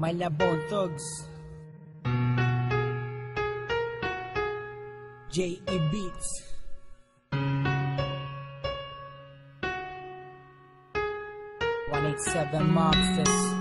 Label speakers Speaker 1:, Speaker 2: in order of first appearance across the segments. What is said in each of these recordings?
Speaker 1: Malabon Thugs J.E. Beats One eight seven Mobsters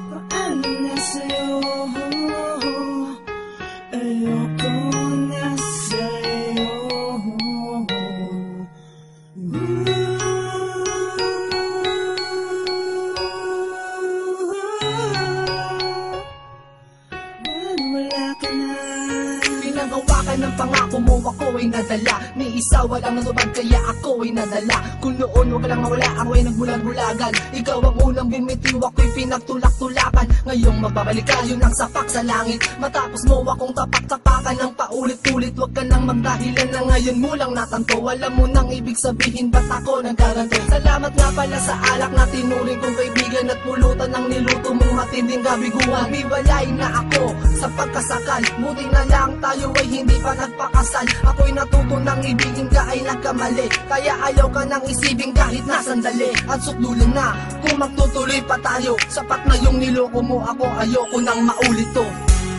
Speaker 2: mo, ako ay nadala. Ni isa walang natupad, kaya ako ay nadala. Kung noon wag lang mawala, ako ay nagbulag-bulagan. Ikaw ang unang bimitiw, ako'y pinagtulak-tulakan. Ngayong magbabalik ka, yun ang sapak sa langit. Matapos mo akong tapak-tapakan ng paulit-ulit Huwag ka nang magdahilan na ngayon mo lang natanto. Alam mo nang ibig sabihin, ba't ako nagkaganto Salamat nga pala sa alak na tinuring kong kaibigan At pulutan ng niluto mong matinding kabiguan Bibalay na ako sa pagkasakal. Buti na lang tayo ay hindi pa nagpakasal. Ako'y natuto ng ibigin ka ay nagkamali. Kaya ayaw ka nang isipin kahit na sandali. At sukdulan na kung magtutuloy pa tayo. Sapat na yung niloko mo ako ayoko nang maulit to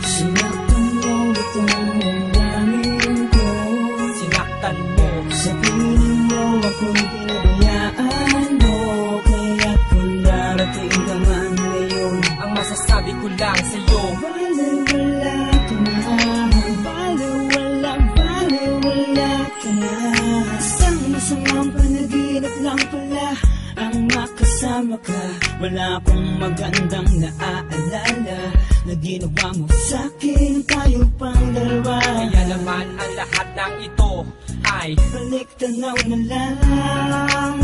Speaker 3: Sinaktan mo itong ko
Speaker 1: Sinaktan mo.
Speaker 3: Sa Wala akong magandang naaalala Na ginawa mo sa'kin. Tayo pang dalawa.
Speaker 1: Kaya naman ang lahat ng ito ay
Speaker 3: Balik tanaw na lang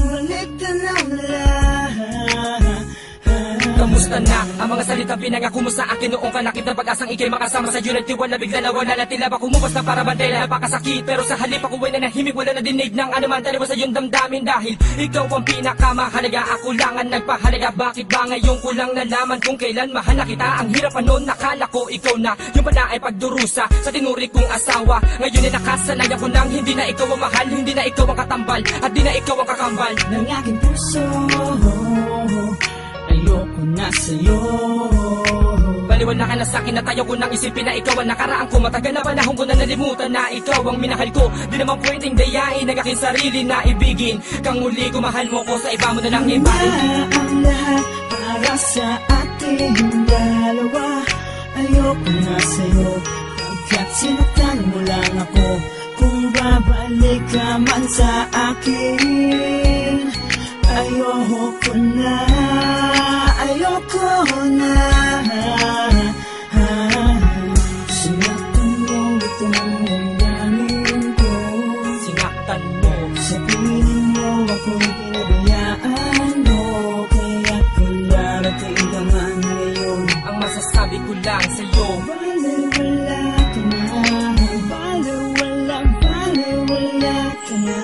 Speaker 1: Kamusta na. Ang mga salita pinangako mo sa akin noong kalakip na pag-asang ikay makasama sa unit Tiwan na bigla na wala na tila ba kumupas na para bandela Napakasakit. Pero sa halip ako ay nanahimik Wala na dinig ng anuman. Taliwa sa iyong damdamin Dahil ikaw ang pinakamahalaga. Ako lang ang nagpahalaga. Bakit ba ngayon ko lang nalaman kung kailan mahal na kita? Ang hirap pa noon nakala ko ikaw na. Yung pala ay pagdurusa sa tinuri kong asawa. Ngayon ay nakasanay ako nang hindi na ikaw ang mahal Hindi na ikaw ang katambal at di na ikaw ang kakambal.
Speaker 3: Ng aking puso na sa'yo.
Speaker 1: Baliwan na ka na sa'kin na tayo ko nang isipin na ikaw ang nakaraan ko. Matagal na panahon ko na nalimutan na ikaw ang minahal ko. Di naman pwedeng dayain ang aking sarili na ibigin. Kang muli ko mahal mo ko sa iba mo na lang
Speaker 3: Iba. Ang lahat para sa ating dalawa. Ayoko na sa'yo. Pagkat sinaktan mo lang ako Kung babalik ka man sa akin Ayoko na Ayoko na. Sinaktan mo itong damdamin ko.
Speaker 1: Sinaktan mo.
Speaker 3: Sa piling mo ako'y pinabayaan mo. Kaya kung darating ka man ngayon.
Speaker 1: Ang masasabi ko lang sa'yo.
Speaker 3: Ka na. Baliwala, baliwala ka na.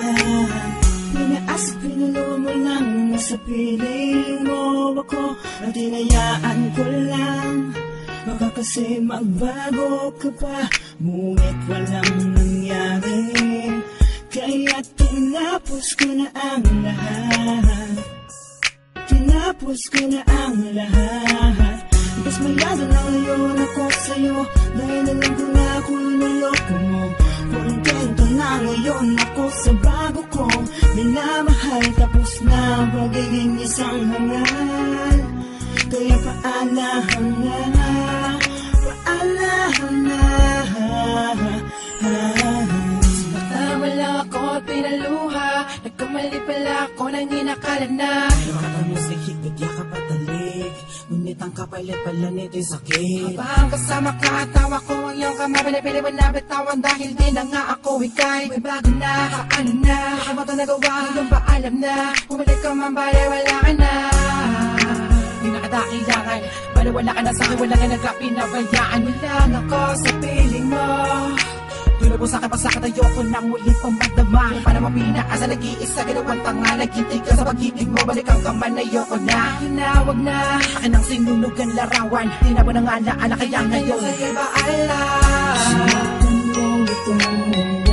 Speaker 3: Pinaas, pinulo mo lang Sa piling mo ako At hinayaan ko lang. Baka kasi magbago ka pa Ngunit walang nangyari. Kaya tinapos ko na ang lahat. Tinapos ko na ang lahat. Mas mayado na ngayon ako sa'yo Kaya paalahan na Paalahan na.
Speaker 2: Wala ako at pinaluha. Nagkamali pala ako nang inakala na.
Speaker 3: Nakatamis sa higit yakap at talik Ngunit ang kapalit pala nito'y sakit.
Speaker 2: Habang kasama ka, tawa ko ang iyong kama Pinipili mo na bitawan dahil di na nga ako ikay. May bago na, ano na? Baka mo ito nagawa, yung ba alam na. Bumalik ka man bale, wala ka na Di na kita kailangan Bale wala ka na sa akin, wala ka na pinabayaan. Wala na ako sa piling mo. Tulad mo sa akin, pasakit ayoko nang muli pang magdama Para mapinaka sa nag-iisa, ginawang tanga. Naghintig ka sa pag-ibig mo, balik ang kaman Ayoko na, tinawag na. Akin ang sinunugan larawan? Di na ba nang alaala, kaya ngayon? Sa'yo ba alam?
Speaker 3: Sinaktan mo itong